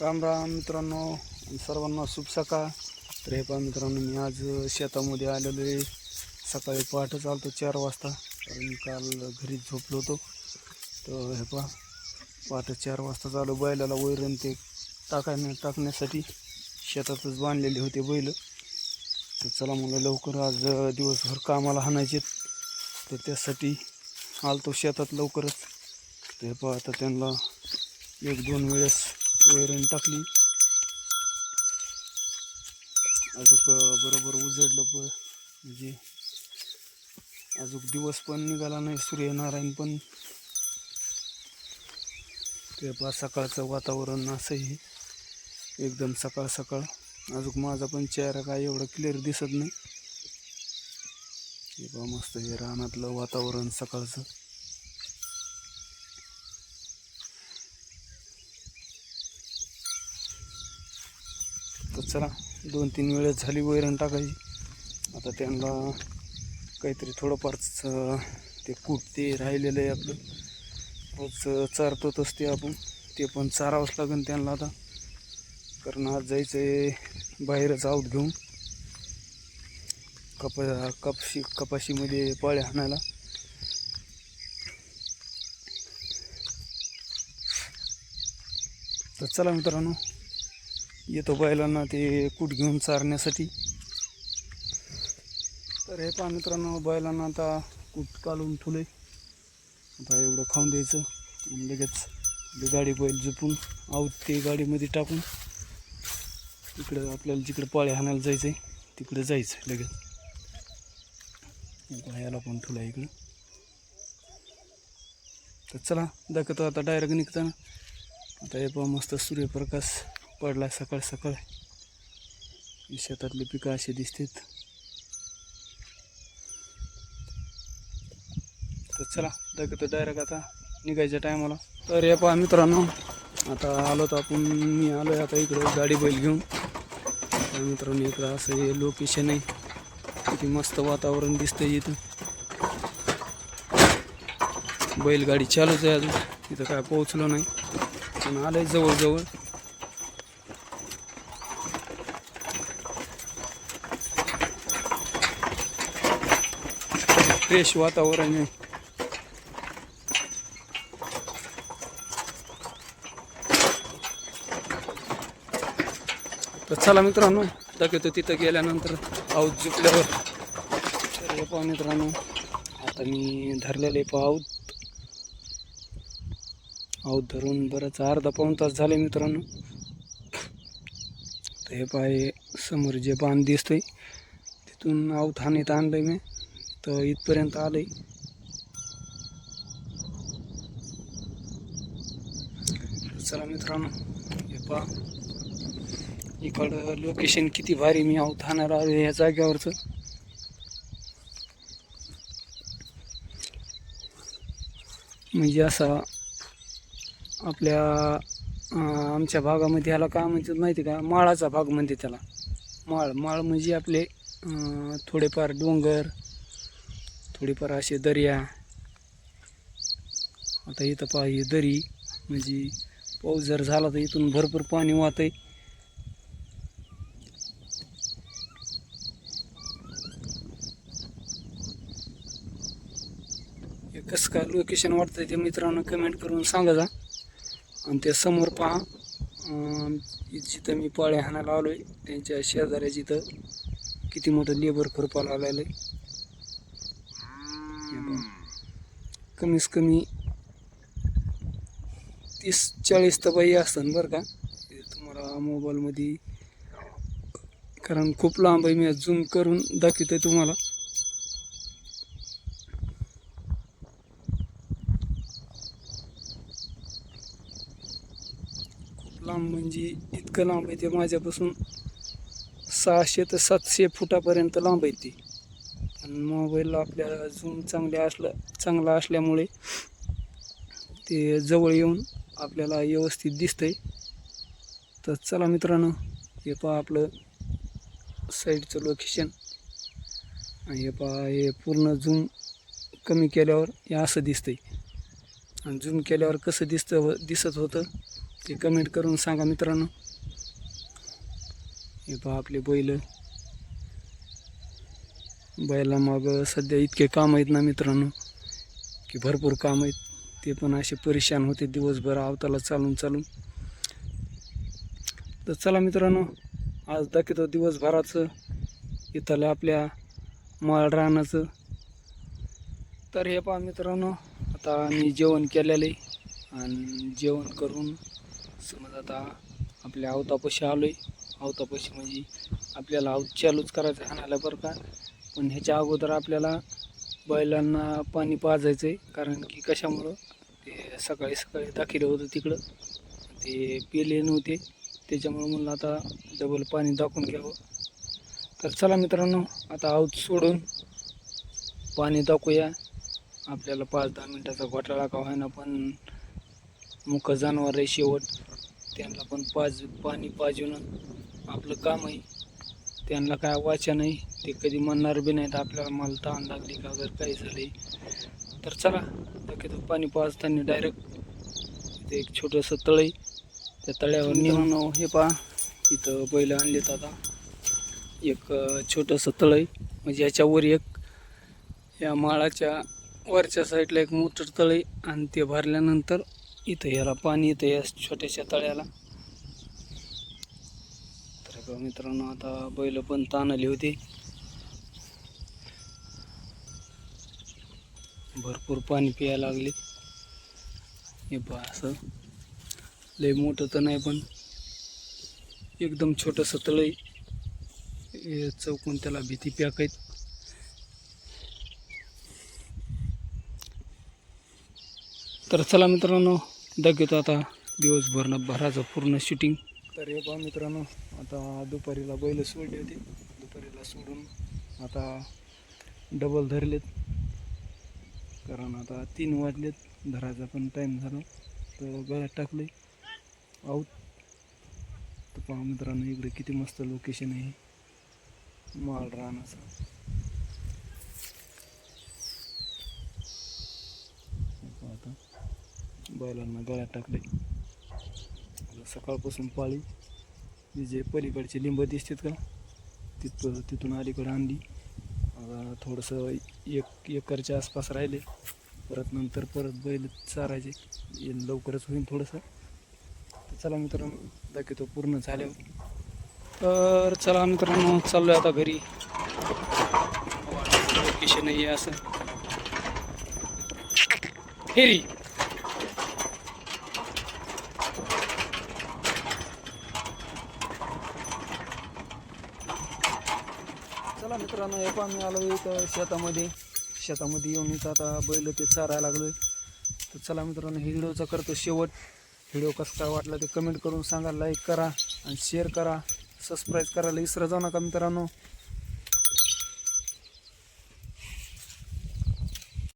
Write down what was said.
राम राम मित्रांनो सर्वांना शुभ सकाळ. तर हे पहा मित्रांनो मी आज शेतामध्ये आलेलो आहे. सकाळी पहाटे चालतो चार वाजता. कारण काल घरी झोपलो होतो. तर हे पहा पहाटे चार वाजता चालू बैलाला वैरण ते टाकाय टाकण्यासाठी शेतातच बांधलेले होते बैल. तर चला मला लवकर आज दिवसभर कामाला हाणायचे तर त्यासाठी आलतो शेतात लवकरच. ते पहा आता त्यांना एक दोन वेळेस वैरण टाकली. अजून बरोबर उजडलं प म्हणजे अजून दिवस पण निघाला नाही सूर्यनारायण पण. ते पहा सकाळचं वातावरण असंही. एकदम सकाळ सकाळ. अजून माझा पण चेहरा काय एवढा क्लिअर दिसत नाही. हे पहा मस्त हे रानातलं वातावरण सकाळचं. चला दोन तीन वेळेस झाली वैरण टाकायची. आता त्यांना काहीतरी थोडंफारच ते कूट ते राहिलेलं आहे आपलं. रोज चारतोच असते आपण. ते पण चारावंच लागेल त्यांना आता. कारण आज जायचं आहे बाहेरच आऊत घेऊन. कपा कपशी कपाशीमध्ये पाळ्या आणायला. तर चला मित्रांनो येतो बैलांना ते कूट घेऊन चारण्यासाठी. तर हे पहा मित्रांनो बैलांना आता कूट काढून ठुले आता एवढं खाऊन द्यायचं आणि लगेच गाडी बैल झुपून आऊत ते गाडीमध्ये टाकून तिकडं आपल्याला जिकडं पाळी हाणायला जायचं आहे तिकडं जायचं लगेच. याला पण ठुला इकडं. तर चला दाखवतो आता डायरेक्ट निघताना. आता हे पहा मस्त सूर्यप्रकाश. पडला सकाळ सकाळ. शेतातली पिकं अशी दिसतात. तर चला दाखवतो डायरेक्ट आता निघायच्या टायमाला तर हे पहा मित्रांनो आता आलो तर आपण मी आलो आहे आता इकडं गाडी बैल घेऊन. तर मित्रांनो इकडं असं हे लोकेशन आहे. किती मस्त वातावरण दिसतंय इथं. बैलगाडी चालूच आहे अजून. इथं काय पोहोचलो नाही. पण आलंय जवळजवळ. फ्रेश वातावरण आहे. तर चला मित्रांनो दाखवतो तिथं गेल्यानंतर आऊत झुकल्यावर तर पाहू मित्रांनो. आता मी धरलेले पाऊत आऊत धरून बरंच अर्धा पाऊण तास झाले मित्रांनो. तर हे पाय समोर जे बांध दिसतंय तिथून आऊत हानीत आणलंय मी. तर इथपर्यंत आलंय. आहे चला मित्रांनो हे पहा. इकडं लोकेशन किती भारी मी आहोत हाणायला आलो या जागेवरचं. म्हणजे असा आपल्या आमच्या भागामध्ये ह्याला काय म्हणतात माहिती का? माळाचा भाग म्हणते त्याला. माळ माळ म्हणजे आपले थोडेफार डोंगर थोडीफार असे दर्या आता इथं पहा ही दरी म्हणजे पाऊस जर झाला तर इथून भरपूर पाणी वाहत आहे कसं काय लोकेशन वाटतंय ते मित्रांनो कमेंट करून सांगा. जा आणि ते समोर पहा जिथं मी पाळ्या हाणायला आलोय त्यांच्या शेजाऱ्या जिथं किती मोठं लेबर खुरपाला आलेलं आहे. कमीच कमीत कमी तीस चाळीस तबाई असतात बरं का. तुम्हाला मोबाईलमध्ये कारण खूप लांब आहे मी झूम करून दाखवतोय तुम्हाला. खूप लांब म्हणजे इतकं लांब आहे ते माझ्यापासून सहाशे ते सातशे फुटापर्यंत लांब आहे ते. मोबाईलला आपल्या झूम चांगले असलं चांगला असल्यामुळे ते जवळ येऊन आपल्याला व्यवस्थित दिसतंय. तर चला मित्रांनो हे पहा आपलं साईडचं लोकेशन आणि हे पहा हे पूर्ण झूम कमी केल्यावर हे असं दिसतंय. आणि झूम केल्यावर कसं दिसतं दिसत होतं ते कमेंट करून सांगा मित्रांनो. हे पहा आपले बैल. बैला मग सध्या इतके काम आहेत ना मित्रांनो की भरपूर काम आहेत. ते पण असे परेशान होते दिवसभर आवताला चालून चालून. तर चला मित्रांनो आज दाखवतो दिवसभराचं इथलं आपल्या माळ रानाचं. तर हे पहा मित्रांनो आता मी जेवण केलेलं आहे. आणि जेवण करून समज आता आपल्या अवतापाशी आलो आहे अवतापाशी म्हणजे आपल्याला आऊत चालूच करायचं आहे बरं का. पण ह्याच्या अगोदर आपल्याला बैलांना पाणी पाजायचं आहे कारण की कशामुळं? ते सकाळी सकाळी दाखिलं होतं तिकडं. ते पेले नव्हते. त्याच्यामुळं म्हणलं आता डबल पाणी दाखवून घ्यावं. तर चला मित्रांनो आता आऊत सोडून. पाणी दाखवूया. आपल्याला पाच दहा मिनटाचा घोटाळा का व्हायना पण मुख जनावर आहे शेवट. त्यांना पण पाज पाणी पाजून आपलं काम आहे. त्यांना काय वाचा नाही ते कधी म्हणणार बी नाहीत आपल्याला मला ताण लागली का जर काही झाले तर चला दाखवतो पाणी पाजताना डायरेक्ट एक छोटंसं तळई त्या तळ्यावर नेऊन हे पहा इथं बैल आणलेत आता. एक छोटंसं तळ म्हणजे याच्यावर एक या माळाच्या वरच्या साईडला एक मोठं तळई आणि ते भरल्यानंतर इथं याला पाणी येतं या छोट्याशा तळ्याला. तर मित्रांनो आता बैल पण ताण आली होती. भरपूर पाणी प्यायला लागले. हे पहा असं. लय मोठं तर नाही पण एकदम छोटंसं तळ हे चौकून त्याला भीती प्याक आहेत तर चला मित्रांनो दाखवतो आता दिवसभर भराचं पूर्ण शूटिंग तर हे पहा मित्रांनो आता दुपारीला बैल सोडली होती. दुपारीला सोडून आता डबल धरलेत. कारण आता तीन वाजलेत धरायचा पण टाईम झाला. तर गळ्यात टाकले आऊत तर पहा मित्रांनो इकडे किती मस्त लोकेशन आहे. माळ रानाचं. पहा आता. बैलांना गळ्यात टाकले सकाळपासून पाळी. मी जे पलीकडचे लिंब दिसतात का तिथ तिथून अलीकडे आणली थोडंसं एक एकरच्या आसपास राहिले. परत नंतर परत बैल चारायचे. लवकरच होईल थोडंसं. चला मित्रांनो दाखवतो पूर्ण झाल्यावर. तर चला मित्रांनो चाललो आता घरी. लोकेशन आहे असं. हेरी चला मित्रांनो हे पण मी आलो इथं शेतामध्ये. शेतामध्ये येऊन इथं आता बैल ते चारायला आहे तर चला मित्रांनो हे व्हिडिओचा करतो शेवट. व्हिडिओ कसं काय वाटला ते कमेंट करून सांगा लाईक करा आणि शेअर करा सबस्क्राईब करायला विसरा जाऊ नका मित्रांनो.